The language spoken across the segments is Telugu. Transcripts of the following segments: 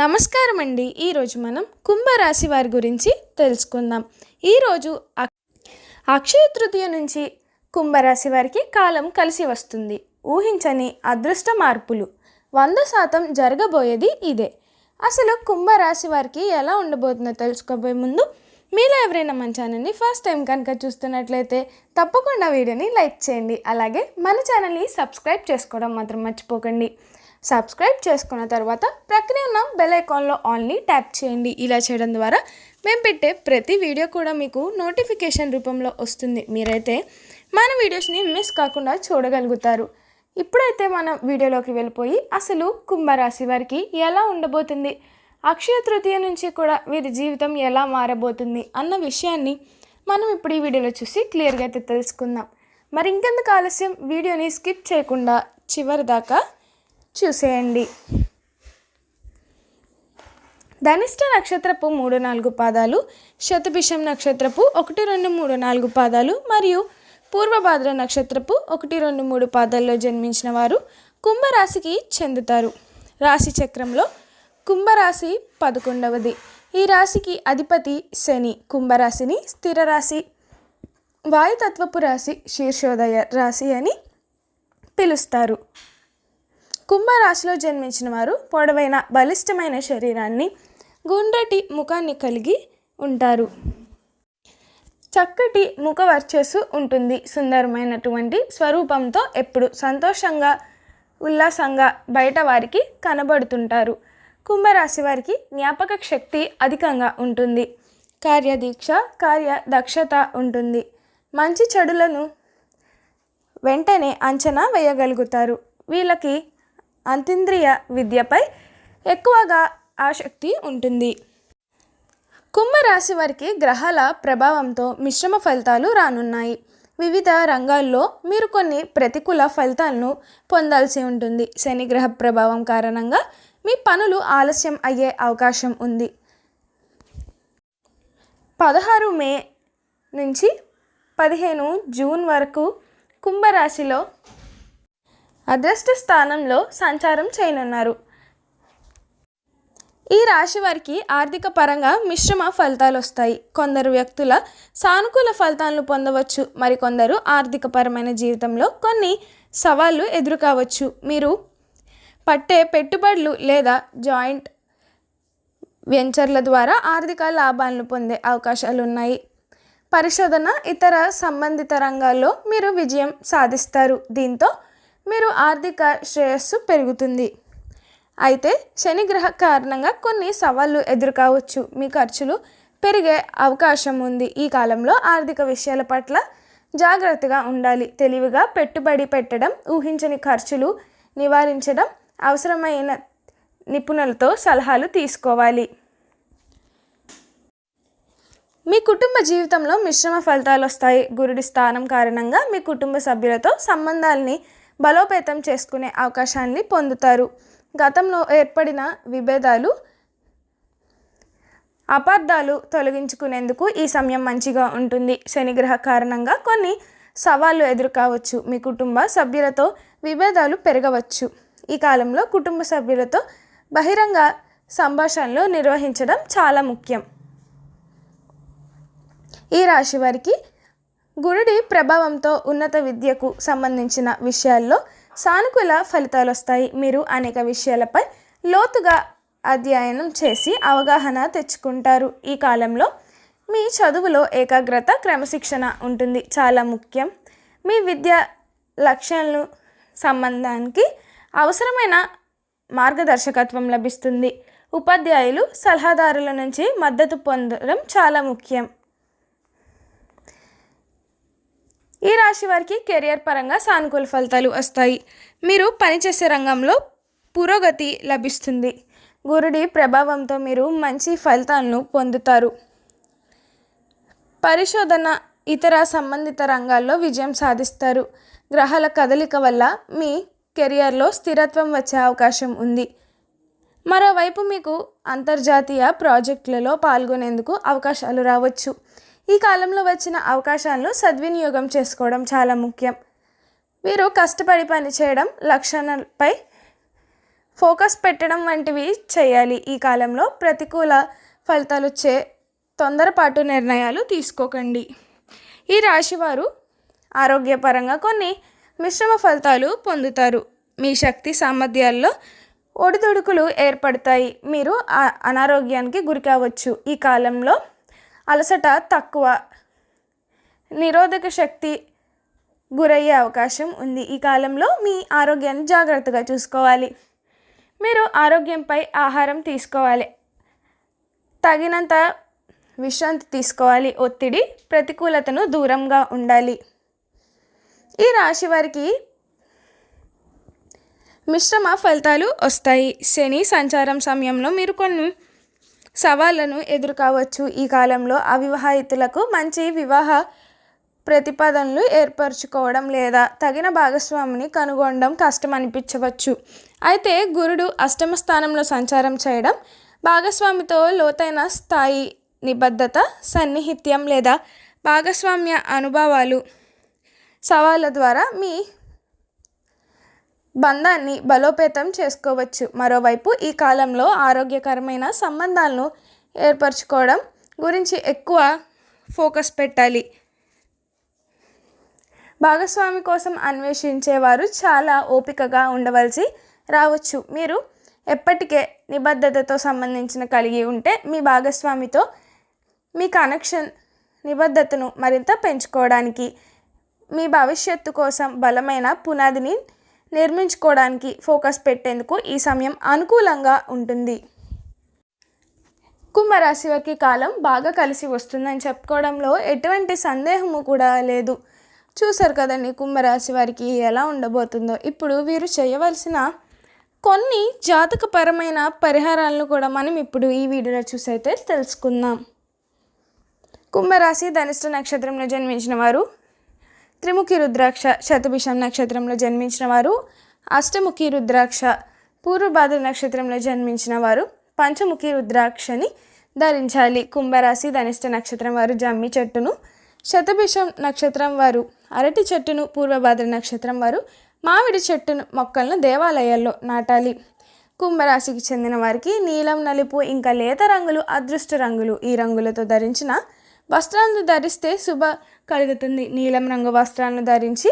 నమస్కారం అండి ఈరోజు మనం కుంభరాశి వారి గురించి తెలుసుకుందాం. ఈరోజు అక్షయ తృతీయ నుంచి కుంభరాశి వారికి కాలం కలిసి వస్తుంది. ఊహించని అదృష్ట మార్పులు. వంద శాతం జరగబోయేది ఇదే. అసలు కుంభరాశి వారికి ఎలా ఉండబోతుందో తెలుసుకోబోయే ముందు మీలో ఎవరైనా మన ఛానల్ని ఫస్ట్ టైం కనుక చూస్తున్నట్లయితే తప్పకుండా వీడియోని లైక్ చేయండి. అలాగే మన ఛానల్ని సబ్స్క్రైబ్ చేసుకోవడం మాత్రం మర్చిపోకండి. సబ్స్క్రైబ్ చేసుకున్న తర్వాత ప్రక్కనే ఉన్న బెల్ ఐకాన్లో ఆల్ని ట్యాప్ చేయండి. ఇలా చేయడం ద్వారా మేము పెట్టే ప్రతి వీడియో కూడా మీకు నోటిఫికేషన్ రూపంలో వస్తుంది. మీరైతే మన వీడియోస్ని మిస్ కాకుండా చూడగలుగుతారు. ఇప్పుడైతే మనం వీడియోలోకి వెళ్ళిపోయి అసలు కుంభరాశి వారికి ఎలా ఉండబోతుంది? అక్షయ తృతీయ నుంచి కూడా వీరి జీవితం ఎలా మారబోతుంది అన్న విషయాన్ని మనం ఇప్పుడు ఈ వీడియోలో చూసి క్లియర్గా అయితే తెలుసుకుందాం. మరి ఇంకెందుకు ఆలస్యం? వీడియోని స్కిప్ చేయకుండా చివరి దాకా చూసేయండి. ధనిష్ట నక్షత్రపు మూడు నాలుగు పాదాలు శతభిషం నక్షత్రపు ఒకటి రెండు మూడు నాలుగు పాదాలు మరియు పూర్వభాద్ర నక్షత్రపు ఒకటి రెండు మూడు పాదాల్లో జన్మించిన వారు కుంభరాశికి చెందుతారు. రాశి చక్రంలో కుంభరాశి పదకొండవది. ఈ రాశికి అధిపతి శని కుంభరాశిని స్థిర రాశి వాయుతత్వపు రాశి శీర్షోదయ రాశి అని పిలుస్తారు. కుంభరాశిలో జన్మించిన వారు పొడవైన బలిష్టమైన శరీరాన్ని గుండ్రటి ముఖాన్ని కలిగి ఉంటారు. చక్కటి ముఖ వర్చస్సు ఉంటుంది. సుందరమైనటువంటి స్వరూపంతో ఎప్పుడు సంతోషంగా ఉల్లాసంగా బయట వారికి కనబడుతుంటారు. కుంభరాశి వారికి జ్ఞాపక శక్తి అధికంగా ఉంటుంది. కార్యదీక్ష కార్య దక్షత ఉంటుంది. మంచి చెడులను వెంటనే అంచనా వేయగలుగుతారు. వీళ్ళకి అంతీంద్రియ విద్యపై ఎక్కువగా ఆసక్తి ఉంటుంది. కుంభరాశి వారికి గ్రహాల ప్రభావంతో మిశ్రమ ఫలితాలు రానున్నాయి. వివిధ రంగాల్లో మీరు కొన్ని ప్రతికూల ఫలితాలను పొందాల్సి ఉంటుంది. శని గ్రహ ప్రభావం కారణంగా మీ పనులు ఆలస్యం అయ్యే అవకాశం ఉంది. పదహారు మే నుంచి పదిహేను జూన్ వరకు కుంభరాశిలో అదృష్ట స్థానంలో సంచారం చేయనున్నారు. ఈ రాశి వారికి ఆర్థిక పరంగా మిశ్రమ ఫలితాలు వస్తాయి కొందరు వ్యక్తుల సానుకూల ఫలితాలను పొందవచ్చు. మరికొందరు ఆర్థికపరమైన జీవితంలో కొన్ని సవాళ్ళు ఎదురుకావచ్చు. మీరు పట్టే పెట్టుబడులు లేదా జాయింట్ వెంచర్ల ద్వారా ఆర్థిక లాభాలను పొందే అవకాశాలు ఉన్నాయి పరిశోధన ఇతర సంబంధిత రంగాల్లో మీరు విజయం సాధిస్తారు. దీంతో మీరు ఆర్థిక శ్రేయస్సు పెరుగుతుంది. అయితే శనిగ్రహ కారణంగా కొన్ని సవాళ్ళు ఎదుర్కోవచ్చు. మీ ఖర్చులు పెరిగే అవకాశం ఉంది. ఈ కాలంలో ఆర్థిక విషయాల పట్ల జాగ్రత్తగా ఉండాలి. తెలివిగా పెట్టుబడి పెట్టడం ఊహించని ఖర్చులు నివారించడం అవసరమైన నిపుణులతో సలహాలు తీసుకోవాలి. మీ కుటుంబ జీవితంలో మిశ్రమ ఫలితాలు వస్తాయి. గురుడి స్థానం కారణంగా మీ కుటుంబ సభ్యులతో సంబంధాలని బలోపేతం చేసుకునే అవకాశాన్ని పొందుతారు. గతంలో ఏర్పడిన విభేదాలు అపార్థాలు తొలగించుకునేందుకు ఈ సమయం మంచిగా ఉంటుంది. శనిగ్రహ కారణంగా కొన్ని సవాళ్ళు ఎదురుకావచ్చు. మీ కుటుంబ సభ్యులతో విభేదాలు పెరగవచ్చు. ఈ కాలంలో కుటుంబ సభ్యులతో బహిరంగ సంభాషణలు నిర్వహించడం చాలా ముఖ్యం. ఈ రాశి వారికి గురుడి ప్రభావంతో ఉన్నత విద్యకు సంబంధించిన విషయాల్లో సానుకూల ఫలితాలు వస్తాయి మీరు అనేక విషయాలపై లోతుగా అధ్యయనం చేసి అవగాహన తెచ్చుకుంటారు. ఈ కాలంలో మీ చదువులో ఏకాగ్రత క్రమశిక్షణ ఉంటుంది. చాలా ముఖ్యం. మీ విద్య లక్ష్యాలను సంబంధానికి అవసరమైన మార్గదర్శకత్వం లభిస్తుంది. ఉపాధ్యాయులు సలహాదారుల నుంచి మద్దతు పొందడం చాలా ముఖ్యం. ఈ రాశి వారికి కెరియర్ పరంగా సానుకూల ఫలితాలు వస్తాయి. మీరు పనిచేసే రంగంలో పురోగతి లభిస్తుంది. గురుడి ప్రభావంతో మీరు మంచి ఫలితాలను పొందుతారు. పరిశోధన ఇతర సంబంధిత రంగాల్లో విజయం సాధిస్తారు. గ్రహాల కదలిక వల్ల మీ కెరియర్లో స్థిరత్వం వచ్చే అవకాశం ఉంది. మరోవైపు మీకు అంతర్జాతీయ ప్రాజెక్టులలో పాల్గొనేందుకు అవకాశాలు రావచ్చు. ఈ కాలంలో వచ్చిన అవకాశాలను సద్వినియోగం చేసుకోవడం చాలా ముఖ్యం. మీరు కష్టపడి పని చేయడం లక్షణాలపై ఫోకస్ పెట్టడం వంటివి చేయాలి. ఈ కాలంలో ప్రతికూల ఫలితాలు వచ్చే తొందరపాటు నిర్ణయాలు తీసుకోకండి. ఈ రాశివారు ఆరోగ్యపరంగా కొన్ని మిశ్రమ ఫలితాలు పొందుతారు. మీ శక్తి సామర్థ్యాల్లో ఒడిదుడుకులు ఏర్పడతాయి. మీరు అనారోగ్యానికి గురి కావచ్చు. ఈ కాలంలో అలసట తక్కువ. నిరోధక శక్తి గురయ్యే అవకాశం ఉంది. ఈ కాలంలో మీ ఆరోగ్యాన్ని జాగ్రత్తగా చూసుకోవాలి. మీరు ఆరోగ్యంపై ఆహారం తీసుకోవాలి. తగినంత విశ్రాంతి తీసుకోవాలి. ఒత్తిడి ప్రతికూలతను దూరంగా ఉండాలి. ఈ రాశి వారికి మిశ్రమ ఫలితాలు వస్తాయి. శని సంచారం సమయంలో మీరు కొన్ని సవాళ్ళను ఎదుర్కోవచ్చు. ఈ కాలంలో అవివాహితులకు మంచి వివాహ ప్రతిపాదనలు ఏర్పరచుకోవడం లేదా తగిన భాగస్వామిని కనుగొనడం కష్టం అనిపించవచ్చు అయితే గురుడు అష్టమ స్థానంలో సంచారం చేయడం భాగస్వామితో లోతైన స్థాయి నిబద్ధత సన్నిహిత్యం లేదా భాగస్వామ్య అనుభవాలు సవాళ్ళ ద్వారా మీ బంధాన్ని బలోపేతం చేసుకోవచ్చు. మరోవైపు ఈ కాలంలో ఆరోగ్యకరమైన సంబంధాలను ఏర్పరచుకోవడం గురించి ఎక్కువ ఫోకస్ పెట్టాలి. భాగస్వామి కోసం అన్వేషించేవారు చాలా ఓపికగా ఉండవలసి రావచ్చు. మీరు ఎప్పటికే నిబద్ధతతో సంబంధించిన కలిగి ఉంటే మీ భాగస్వామితో మీ కనెక్షన్ నిబద్ధతను మరింత పెంచుకోవడానికి మీ భవిష్యత్తు కోసం బలమైన పునాదిని నిర్మించుకోవడానికి ఫోకస్ పెట్టేందుకు ఈ సమయం అనుకూలంగా ఉంటుంది. కుంభరాశి వారికి కాలం బాగా కలిసి వస్తుందని చెప్పుకోవడంలో ఎటువంటి సందేహము కూడా లేదు. చూసారు కదండి కుంభరాశి వారికి ఎలా ఉండబోతుందో. ఇప్పుడు వీరు చేయవలసిన కొన్ని జాతకపరమైన పరిహారాలను కూడా మనం ఇప్పుడు ఈ వీడియోలో చూసైతే తెలుసుకుందాం. కుంభరాశి ధనిష్ట నక్షత్రంలో జన్మించిన వారు త్రిముఖి రుద్రాక్ష శతభిషం నక్షత్రంలో జన్మించిన వారు అష్టముఖి రుద్రాక్ష పూర్వభాద్ర నక్షత్రంలో జన్మించిన వారు పంచముఖి రుద్రాక్షని ధరించాలి. కుంభరాశి ధనిష్ట నక్షత్రం వారు జమ్మి చెట్టును శతభిషం నక్షత్రం వారు అరటి చెట్టును పూర్వభాద్ర నక్షత్రం వారు మామిడి చెట్టును మొక్కలను దేవాలయాల్లో నాటాలి. కుంభరాశికి చెందిన వారికి నీలం నలుపు ఇంకా లేత రంగులు అదృష్ట రంగులు ఈ రంగులతో ధరించిన వస్త్రాలను ధరిస్తే శుభ కలుగుతుంది. నీలం రంగు వస్త్రాలను ధరించి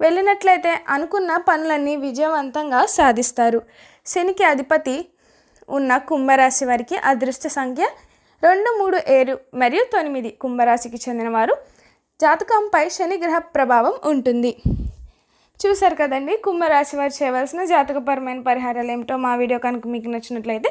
వెళ్ళినట్లయితే అనుకున్న పనులన్నీ విజయవంతంగా సాధిస్తారు. శనికి అధిపతి ఉన్న కుంభరాశి వారికి అదృష్ట సంఖ్య రెండు మూడు ఏడు మరియు తొమ్మిది. కుంభరాశికి చెందినవారు జాతకంపై శని గ్రహ ప్రభావం ఉంటుంది. చూశారు కదండి కుంభరాశి వారు చేయవలసిన జాతకపరమైన పరిహారాలు ఏమిటో మా వీడియో కనుక మీకు నచ్చినట్లయితే